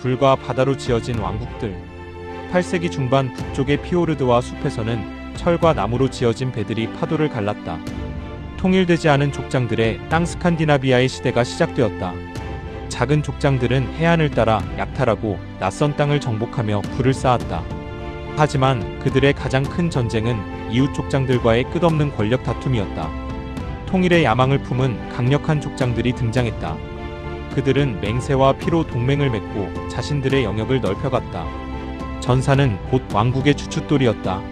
불과 바다로 지어진 왕국들. 8세기 중반 북쪽의 피오르드와 숲에서는 철과 나무로 지어진 배들이 파도를 갈랐다. 통일되지 않은 족장들의 땅 스칸디나비아의 시대가 시작되었다. 작은 족장들은 해안을 따라 약탈하고 낯선 땅을 정복하며 불을 쌓았다. 하지만 그들의 가장 큰 전쟁은 이웃 족장들과의 끝없는 권력 다툼이었다. 통일의 야망을 품은 강력한 족장들이 등장했다. 그들은 맹세와 피로 동맹을 맺고 자신들의 영역을 넓혀갔다. 전사는 곧 왕국의 주춧돌이었다.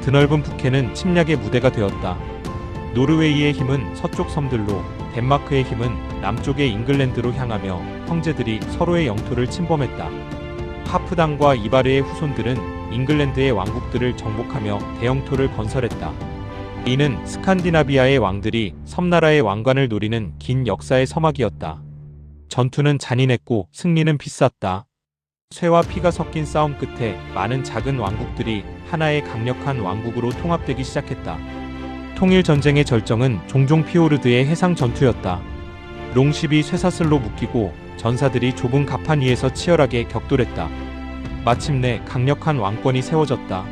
드넓은 북해는 침략의 무대가 되었다. 노르웨이의 힘은 서쪽 섬들로, 덴마크의 힘은 남쪽의 잉글랜드로 향하며 형제들이 서로의 영토를 침범했다. 하프당과 이바르의 후손들은 잉글랜드의 왕국들을 정복하며 대영토를 건설했다. 이는 스칸디나비아의 왕들이 섬나라의 왕관을 노리는 긴 역사의 서막이었다. 전투는 잔인했고 승리는 비쌌다. 쇠와 피가 섞인 싸움 끝에 많은 작은 왕국들이 하나의 강력한 왕국으로 통합되기 시작했다. 통일 전쟁의 절정은 종종 피오르드의 해상 전투였다. 롱십이 쇠사슬로 묶이고 전사들이 좁은 갑판 위에서 치열하게 격돌했다. 마침내 강력한 왕권이 세워졌다.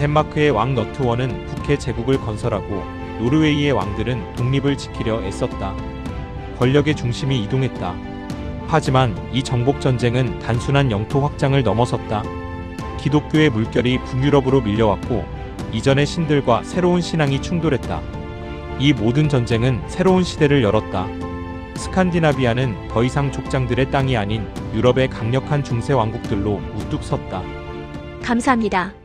덴마크의 왕 너트원은 북해 제국을 건설하고 노르웨이의 왕들은 독립을 지키려 애썼다. 권력의 중심이 이동했다. 하지만 이 정복 전쟁은 단순한 영토 확장을 넘어섰다. 기독교의 물결이 북유럽으로 밀려왔고 이전의 신들과 새로운 신앙이 충돌했다. 이 모든 전쟁은 새로운 시대를 열었다. 스칸디나비아는 더 이상 족장들의 땅이 아닌 유럽의 강력한 중세 왕국들로 우뚝 섰다. 감사합니다.